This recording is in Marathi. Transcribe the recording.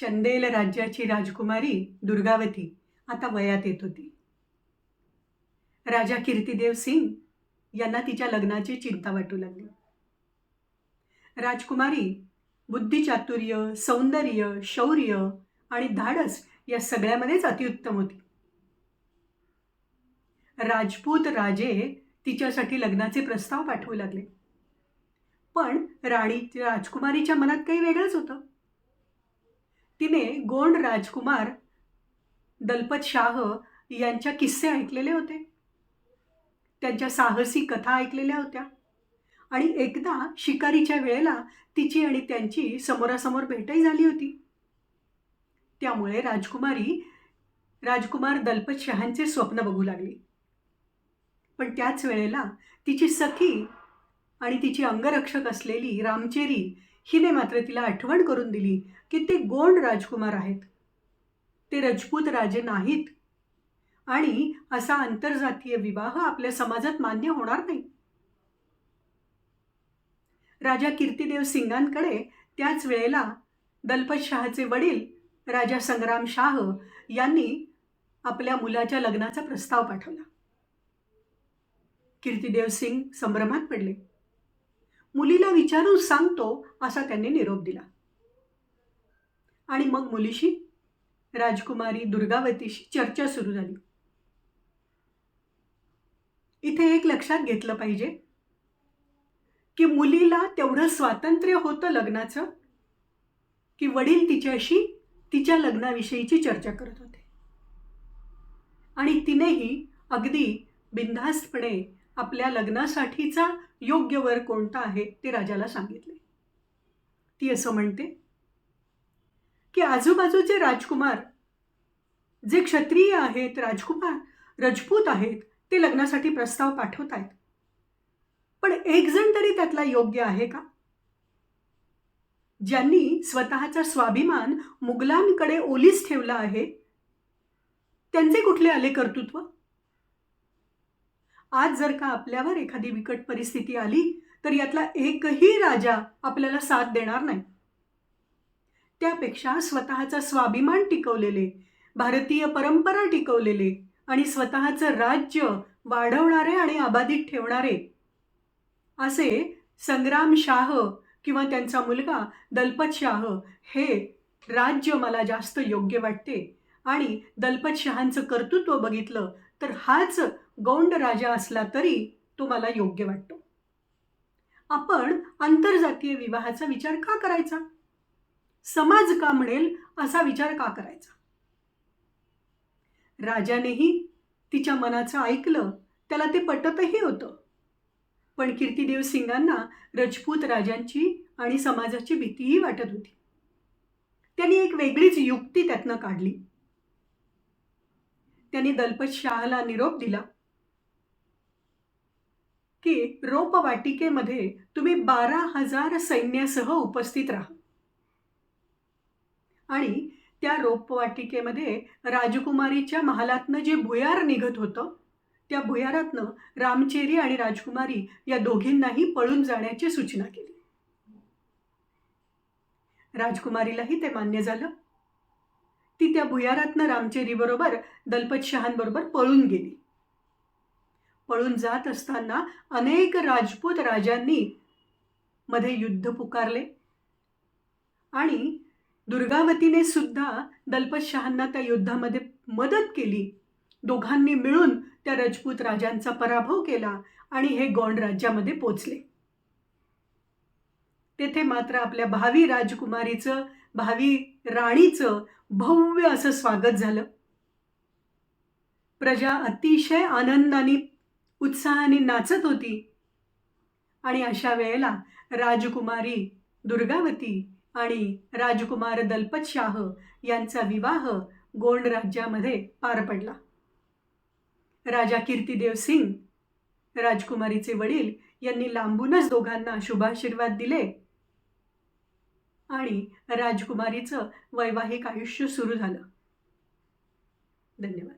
चंदेल राज्याची राजकुमारी दुर्गावती आता वयात येत होती. राजा कीर्तिदेव सिंग यांना तिच्या लग्नाची चिंता वाटू लागली. राजकुमारी बुद्धिचातुर्य सौंदर्य शौर्य आणि धाडस या सगळ्यामध्येच अतिउत्तम होती. राजपूत राजे तिच्यासाठी लग्नाचे प्रस्ताव पाठवू लागले. पण राणी राजकुमारीच्या मनात काही वेगळंच होतं. तिने गोंड राजकुमार दलपत शाह यांच्या किस्से ऐकलेले होते. त्यांच्या साहसी कथा ऐकलेल्या होत्या. आणि एकदा शिकारीच्या वेळेला तिची आणि त्यांची समोरासमोर भेटही झाली होती. त्यामुळे राजकुमारी राजकुमार दलपत शहांचे स्वप्न बघू लागली. पण त्याच वेळेला तिची सखी आणि तिची अंगरक्षक असलेली रामचेरी हिने मात्र तिला आठवण करून दिली की ते गोंड राजकुमार आहेत. ते रजपूत राजे नाहीत. आणि असा आंतरजातीय विवाह आपल्या समाजात मान्य होणार नाही. राजा कीर्तिदेव सिंगांकडे त्याच वेळेला दलपत शहाचे वडील राजा संग्राम शाह यांनी आपल्या मुलाच्या लग्नाचा प्रस्ताव पाठवला. कीर्तिदेव सिंग संभ्रमात पडले. मुलीला विचारून सांगतो असा त्यांनी निरोप दिला. आणि मग मुलीशी राजकुमारी दुर्गावतीशी चर्चा सुरू झाली. इथे एक लक्षात घेतलं पाहिजे की मुलीला तेवढं स्वातंत्र्य होतं लग्नाचं की वडील तिच्याशी तिच्या लग्नाविषयीची चर्चा करत होते. आणि तिनेही अगदी बिनधास्तपणे आपल्या लग्नासाठीचा योग्य वर कोणता आहे ते राजाला सांगितले. ती असं म्हणते की आजूबाजूचे राजकुमार जे क्षत्रिय आहेत राजकुमार रजपूत आहेत ते लग्नासाठी प्रस्ताव पाठवत आहेत पण एक जण तरी त्यातला योग्य आहे का? ज्यांनी स्वतःचा स्वाभिमान मुघलांकडे ओलीस ठेवला आहे त्यांचे कुठले आले कर्तृत्व? आज जर का आपल्यावर एखादी बिकट परिस्थिती आली तर यातला एकही राजा आपल्याला साथ देणार नाही. त्यापेक्षा स्वतःचा स्वाभिमान टिकवलेले भारतीय परंपरा टिकवलेले आणि स्वतःचं राज्य वाढवणारे आणि अबाधित ठेवणारे असे संग्राम शाह किंवा त्यांचा मुलगा दलपत शाह हे राज्य मला जास्त योग्य वाटते. आणि दलपत शहांचं कर्तृत्व बघितलं तर हाच गौंड राजा असला तरी तो मला योग्य वाटतो. आपण आंतरजातीय विवाहाचा विचार का करायचा? समाज का म्हणेल असा विचार का करायचा? राजानेही तिच्या मनाचं ऐकलं त्याला ते पटतही होतं. पण कीर्तिदेव सिंगांना रजपूत राजांची आणि समाजाची भीतीही वाटत होती. त्यांनी एक वेगळीच युक्ती त्यातनं काढली. त्यांनी दलपत शहाला निरोप दिला. की रोपवाटिकेमध्ये तुम्ही बारा हजार सैन्यासह उपस्थित राहा. आणि त्या रोपवाटिकेमध्ये राजकुमारीच्या महालातनं जे भुयार निघत होतं त्या भुयारातनं रामचेरी आणि राजकुमारी या दोघींनाही पळून जाण्याची सूचना केली. राजकुमारीलाही ते मान्य झालं. ती त्या भुयारातनं रामचेरीबरोबर दलपत शहांबरोबर पळून गेली. पळून जात असताना अनेक राजपूत राजांनी मध्ये युद्ध पुकारले. आणि दुर्गावतीने सुद्धा दलपत शहांना त्या युद्धामध्ये मदत केली. दोघांनी मिळून त्या राजपूत राजांचा पराभव केला आणि हे गोंड राज्यामध्ये पोचले. तेथे मात्र आपल्या भावी राजकुमारीचं भावी राणीचं भव्य असं स्वागत झालं. प्रजा अतिशय आनंदाने उत्साहाने नाचत होती. आणि अशा वेळेला राजकुमारी दुर्गावती आणि राजकुमार दलपत शाह यांचा विवाह गोंड राज्यामध्ये पार पडला. राजा कीर्तिदेव सिंग राजकुमारीचे वडील यांनी लांबूनच दोघांना शुभाशीर्वाद दिले आणि राजकुमारीचं वैवाहिक आयुष्य सुरू झालं. धन्यवाद.